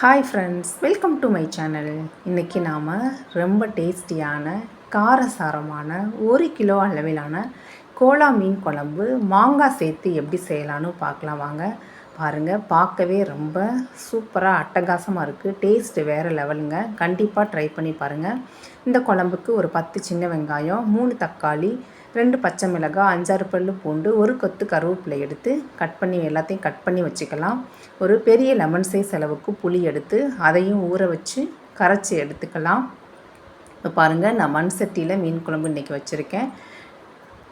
Hi friends welcome to my channel இன்றைக்கி நாம் ரொம்ப டேஸ்டியான காரசாரமான ஒரு கிலோ அளவிலான கோலா மீன் குழம்பு மாங்காய் சேர்த்து எப்படி செய்யலான்னு பார்க்கலாம் வாங்க. பாருங்கள் பார்க்கவே ரொம்ப சூப்பராக அட்டகாசமாக இருக்குது டேஸ்ட்டு வேறு லெவலுங்க. கண்டிப்பாக ட்ரை பண்ணி பாருங்கள் இந்த குழம்புக்கு ஒரு பத்து சின்ன வெங்காயம் மூணு தக்காளி ரெண்டு பச்சை மிளகாய் அஞ்சாறு பல் பூண்டு ஒரு கொத்து கருவேப்பிலை எடுத்து கட் பண்ணி எல்லாத்தையும் கட் பண்ணி வச்சுக்கலாம். ஒரு பெரிய லெமன் சைஸ் அளவுக்கு புளி எடுத்து அதையும் ஊற வச்சு கரைச்சி எடுத்துக்கலாம். இப்போ பாருங்கள் நான் மண் சட்டியில் மீன் குழம்பு இன்றைக்கி வச்சுருக்கேன்.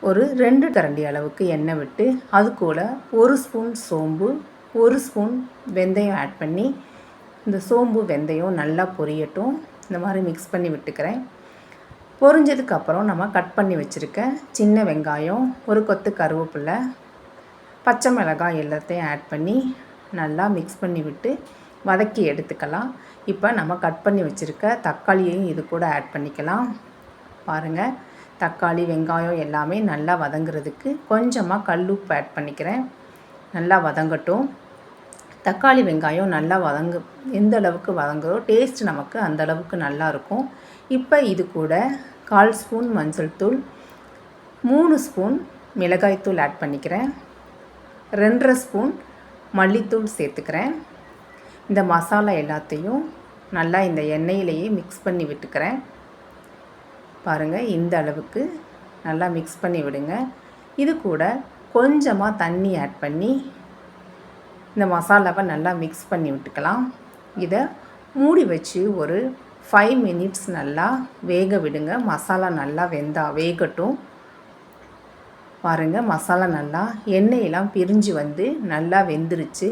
ஒரு ரெண்டு கரண்டி அளவுக்கு எண்ணெய் விட்டு அது கூட ஒரு ஸ்பூன் சோம்பு ஒரு ஸ்பூன் வெந்தயம் ஆட் பண்ணி இந்த சோம்பு வெந்தயம் நல்லா பொரியட்டும். இந்த மாதிரி மிக்ஸ் பண்ணி விட்டுக்கிறேன். பொரிஞ்சதுக்கப்புறம் நம்ம கட் பண்ணி வச்சுருக்க சின்ன வெங்காயம் ஒரு கொத்து கருவேப்பில்லை பச்சை மிளகாய் எல்லாத்தையும் ஆட் பண்ணி நல்லா மிக்ஸ் பண்ணி விட்டு வதக்கி எடுத்துக்கலாம். இப்போ நம்ம கட் பண்ணி வச்சுருக்க தக்காளியையும் இது கூட ஆட் பண்ணிக்கலாம். பாருங்கள் தக்காளி வெங்காயம் எல்லாமே நல்லா வதங்குறதுக்கு கொஞ்சமாக கல் உப்பு ஆட் பண்ணிக்கிறேன். நல்லா வதங்கட்டும். தக்காளி வெங்காயம் நல்லா வதங்கு எந்த அளவுக்கு வதங்குதோ டேஸ்ட் நமக்கு அந்த அளவுக்கு நல்லாயிருக்கும் இப்போ இது கூட கால் ஸ்பூன் மஞ்சள் தூள் மூணு ஸ்பூன் மிளகாய்த்தூள் ஆட் பண்ணிக்கிறேன். ரெண்டரை ஸ்பூன் மல்லித்தூள் சேர்த்துக்கிறேன். இந்த மசாலா எல்லாத்தையும் நல்லா இந்த எண்ணெயிலேயே மிக்ஸ் பண்ணி விட்டுக்கிறேன். பாருங்கள் இந்த அளவுக்கு நல்லா மிக்ஸ் பண்ணி விடுங்க. இது கூட கொஞ்சமாக தண்ணி ஆட் பண்ணி இந்த மசாலாவை நல்லா மிக்ஸ் பண்ணி விட்டுக்கலாம். இதை மூடி வச்சு ஒரு ஃபைவ் மினிட்ஸ் நல்லா வேக விடுங்க. மசாலா நல்லா வெந்தா வேகட்டும். பாருங்கள் மசாலா நல்லா எண்ணெயெல்லாம் பிரிஞ்சு வந்து நல்லா வெந்துருச்சு.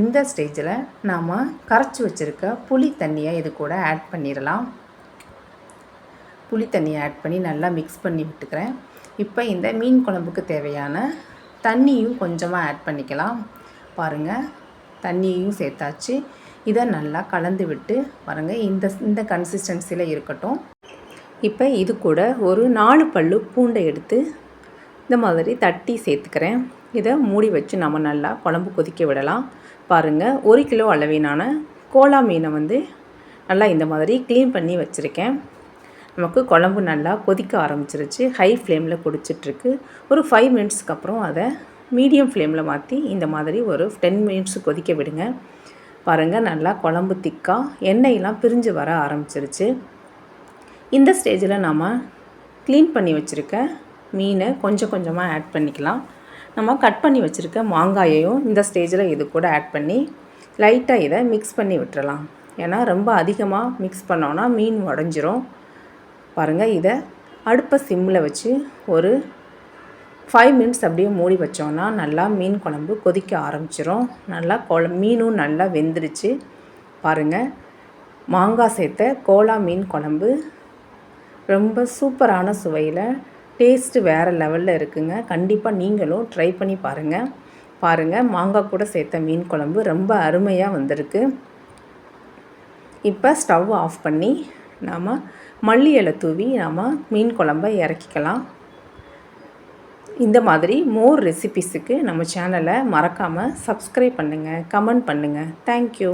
இந்த ஸ்டேஜில் நாம் கரைச்சி வச்சுருக்க புளி தண்ணியை இது கூட ஆட் பண்ணிடலாம். புளி தண்ணியை ஆட் பண்ணி நல்லா மிக்ஸ் பண்ணி விட்டுக்கிறேன். இப்போ இந்த மீன் குழம்புக்கு தேவையான தண்ணியும் கொஞ்சமாக ஆட் பண்ணிக்கலாம். பாருங்கள் தண்ணியையும் சேர்த்தாச்சு. இதை நல்லா கலந்து விட்டு பாருங்கள் இந்த இந்த கன்சிஸ்டன்சியில் இருக்கட்டும். இப்போ இது கூட ஒரு நாலு பல்லு பூண்டை எடுத்து இந்த மாதிரி தட்டி சேர்த்துக்கிறேன். இதை மூடி வச்சு நம்ம நல்லா குழம்பு கொதிக்க விடலாம். பாருங்கள் ஒரு கிலோ அளவினான கோலா மீனை வந்து நல்லா இந்த மாதிரி க்ளீன் பண்ணி வச்சுருக்கேன். நமக்கு குழம்பு நல்லா கொதிக்க ஆரம்பிச்சிருச்சு. ஹை ஃப்ளேமில் குடிச்சிட்ருக்கு ஒரு ஃபைவ் மினிட்ஸ்க்கு அப்புறம் அதை மீடியம் ஃப்ளேமில் மாற்றி இந்த மாதிரி ஒரு டென் மினிட்ஸ் கொதிக்க விடுங்க. பாருங்கள் நல்லா குழம்பு திக்காக எண்ணெயெல்லாம் பிரிஞ்சு வர ஆரம்பிச்சிருச்சு. இந்த ஸ்டேஜில் நாம் க்ளீன் பண்ணி வச்சுருக்க மீனை கொஞ்சம் கொஞ்சமாக ஆட் பண்ணிக்கலாம். நம்ம கட் பண்ணி வச்சுருக்க மாங்காயையும் இந்த ஸ்டேஜில் இது கூட ஆட் பண்ணி லைட்டாக இதை மிக்ஸ் பண்ணி விட்டுறலாம். ஏன்னா ரொம்ப அதிகமாக மிக்ஸ் பண்ணோன்னா மீன் உடஞ்சிரும். பாருங்கள் இதை அடுப்பை சிம்மில் வச்சு ஒரு ஃபைவ் மினிட்ஸ் அப்படியே மூடி வச்சோன்னா நல்லா மீன் குழம்பு கொதிக்க ஆரம்பிச்சிரும். நல்லா கொழ மீனும் நல்லா வெந்துருச்சு. பாருங்கள் மாங்காய் சேர்த்த கோலா மீன் குழம்பு. ரொம்ப சூப்பரான சுவையில். டேஸ்ட்டு வேறு லெவலில் இருக்குங்க. கண்டிப்பாக நீங்களும் ட்ரை பண்ணி பாருங்கள் பாருங்கள் மாங்காய் கூட சேர்த்த மீன் குழம்பு ரொம்ப அருமையாக வந்திருக்கு. இப்போ ஸ்டவ் ஆஃப் பண்ணி நாம் மல்லி இலை தூவி நாம் மீன் குழம்பை இறக்கிக்கலாம். இந்த மாதிரி மோர் ரெசிபிஸுக்கு நம்ம சேனலை மறக்காமல் சப்ஸ்கிரைப் பண்ணுங்கள் கமெண்ட் பண்ணுங்கள் தேங்க்யூ